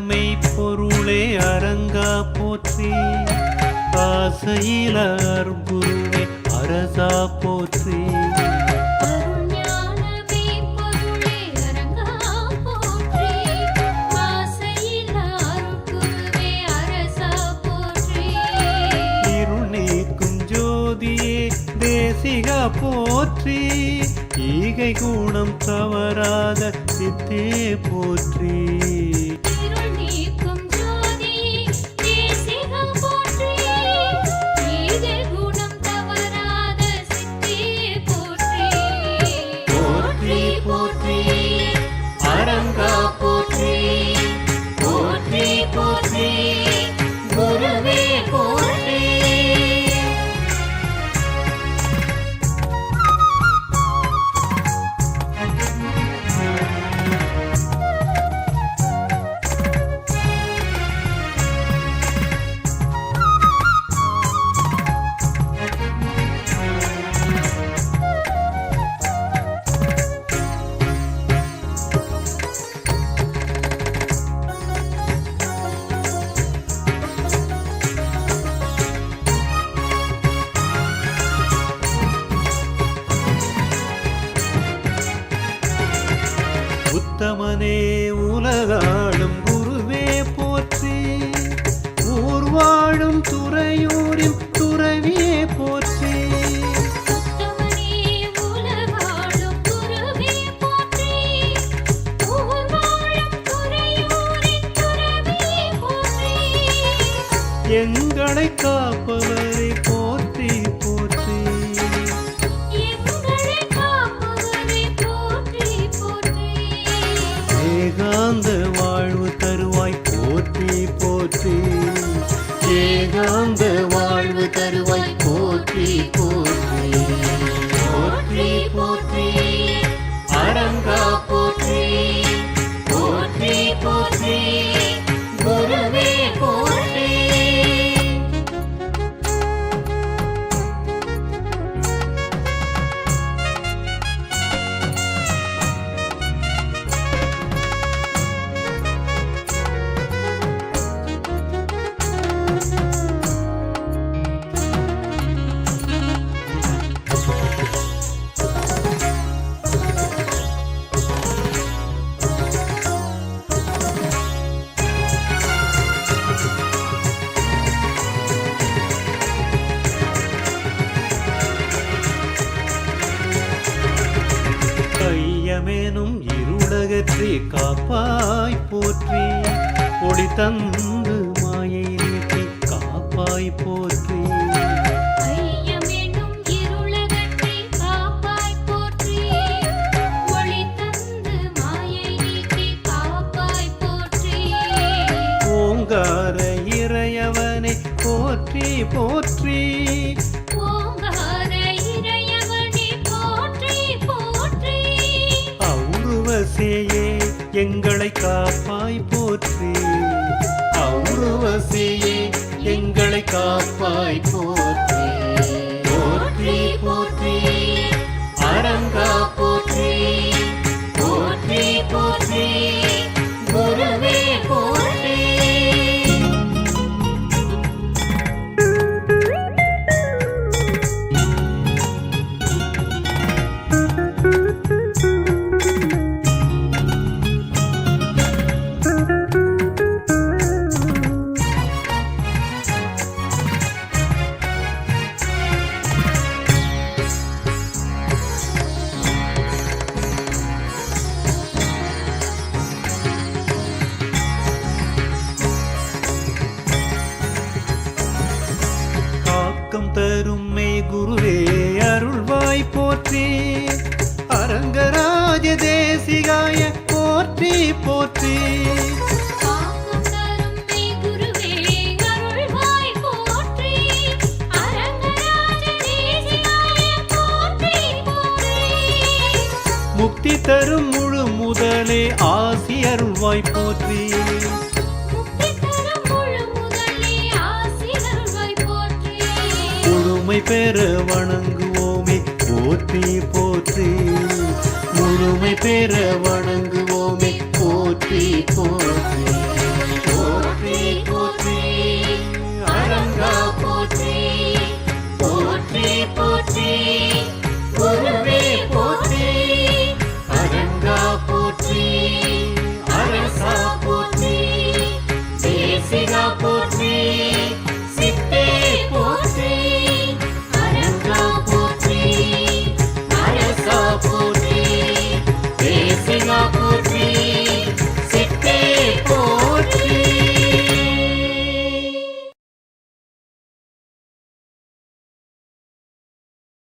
மெய்ப்பொருளே அரங்கா போற்றி. ஆசையில் அற்புருவே அரசா போற்றி. தேசிகா போற்றி. ஈகை குணம் தவறாத சித்தே போற்றி. உத்தமனே உலகாளும் குருவே போற்றி. ஊர் வாழும் துறையூரின் துறவியே போற்றி. எங்களை கா பயமெனும் இருடகற்றி காப்பாய் போற்றி. ஒளி தந்து மாயை நீக்கி காப்பாய் போற்றி. ஓங்கார இறையவனை போற்றி போற்றி. எங்களை காப்பாய் போற்றி. அவுருவசியே எங்களை காப்பாய் போ தரும் முழு முதலே ஆசி அருள்வாய் போற்றி. முழுமை பெற வணங்குவோமே போற்றி போற்றி. முழுமை பெற வணங்குவோமே போற்றி போற்றி.